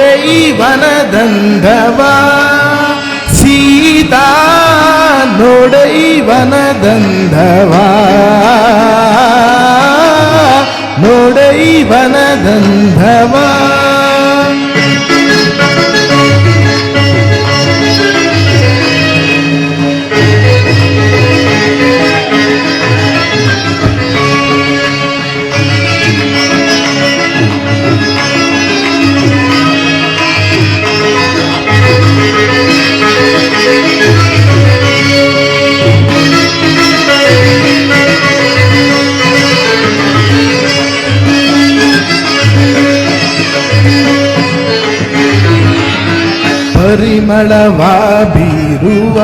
ನೋಡೈವನದಂಧವ ಸೀತಾ ನೋಡೈವನದಂಧವ ನೋಡೈವನದಂಧವ ಪರಿಮಳವ ಬೀರುವ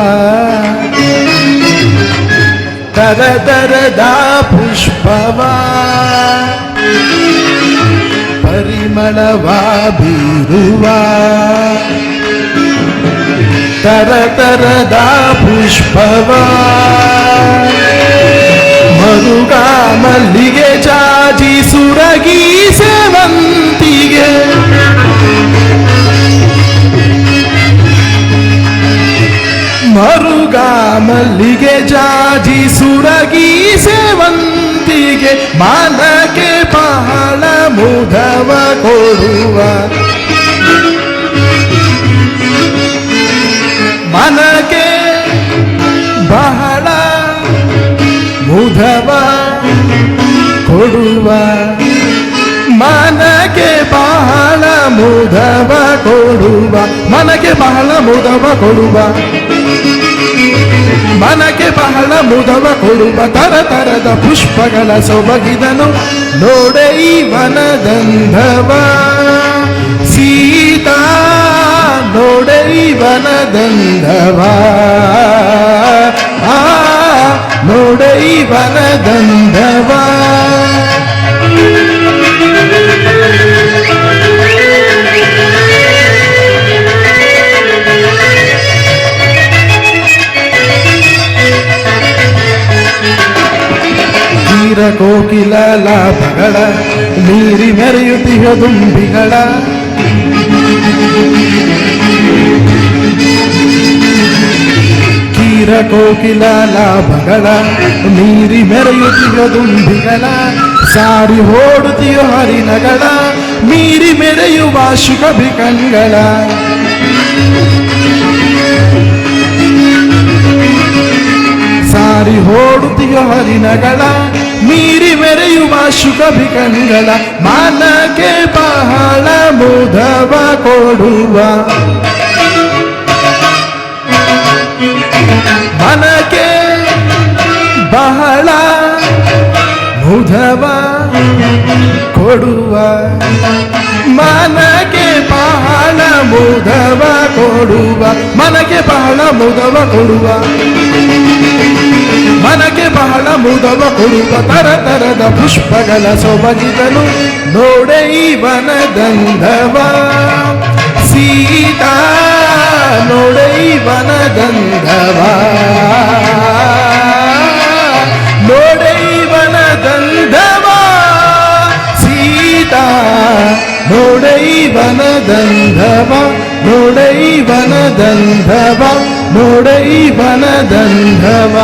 ತರತರದ ಪುಷ್ಪವ ಪರಿಮಳವ ಬೀರುವ ತರತರದ ಪುಷ್ಪವ ಮಲ್ಲಿಗೆ ಜಾಜಿ ಸುರಗಿ ಸೇವಂತಿಗೆ ಮಾನಕ್ಕೆ ಬಹಳ ಮುಧವ ಕೊಡುವ. ಮನಕ್ಕೆ ಬಹಳ ಮುಧವ ಕೊಡುವ. ಮನಕ್ಕೆ ಬಹಳ ಮುದವ ಕೊಡುವ. ಮನಕ್ಕೆ ಬಹಳ ಮುದವ ಕೊಡುವ. ಮನಕ್ಕೆ ಬಹಳ ಮುದವ ಕೊಡುವ ತರ ತರದ ಪುಷ್ಪಗಳ ಸೊಬಗಿದನು. ನೋಡೆ ವನದಂಧವ ಸೀತಾ, ನೋಡೆ ವನದಂಧವ ನೋಡೆ ವನದಂಧವ ತೀರ ಕೋಕಿಲ ಲಾಭಗಳ, ನೀರಿ ಮೆರೆಯುತ್ತಿಹ ದುಂಬಿಗಳ. ಕೀರ ಕೋಕಿಲ ಲಾಭಗಳ, ನೀರಿ ಮೆರೆಯುತ್ತಿಹ ದುಂಬಿಗಳ. ಸಾರಿ ಓಡುತ್ತಿಯ ಹರಿನಗಳ ಮೀರಿ ಮೆರೆಯುವ ಶುಕಭಿಕಂಗಳ ಸಾರಿ ಓಡುತ್ತಿಯ ಹರಿನಗಳ ಮೀರಿ ಮೆರೆಯುವ ಶುಕಭಿಕಂಗಳ ಮಾನಕ್ಕೆ ಬಹಳ ಮುದವ ಕೊಡುವ ಮನಕ್ಕೆ ಬಹಳ ಮುದವ ಕೊಡುವ ಮನಕ್ಕೆ ಬಹಳ ಮುದವ ಕೊಡುವ ಮನಕ್ಕೆ ಬಹಳ ಮುದವ ಕೊಡುವ ಮನಕ್ಕೆ ಬಹಳ ಮುದವ ಕೊಡುವ ತರ ತರದ ಪುಷ್ಪಗಳ ಸೊಬಗಿದನು ನೋಡೆ ಈ ವನದಂಧವ ಸೀತಾ ನೋಡೆ ಈ ವನದಂಧವ ನೋಡೆ ಈ ವನದಂಧವ ಸೀತಾ ನೋಡೆ ಈ ವನದಂಧವ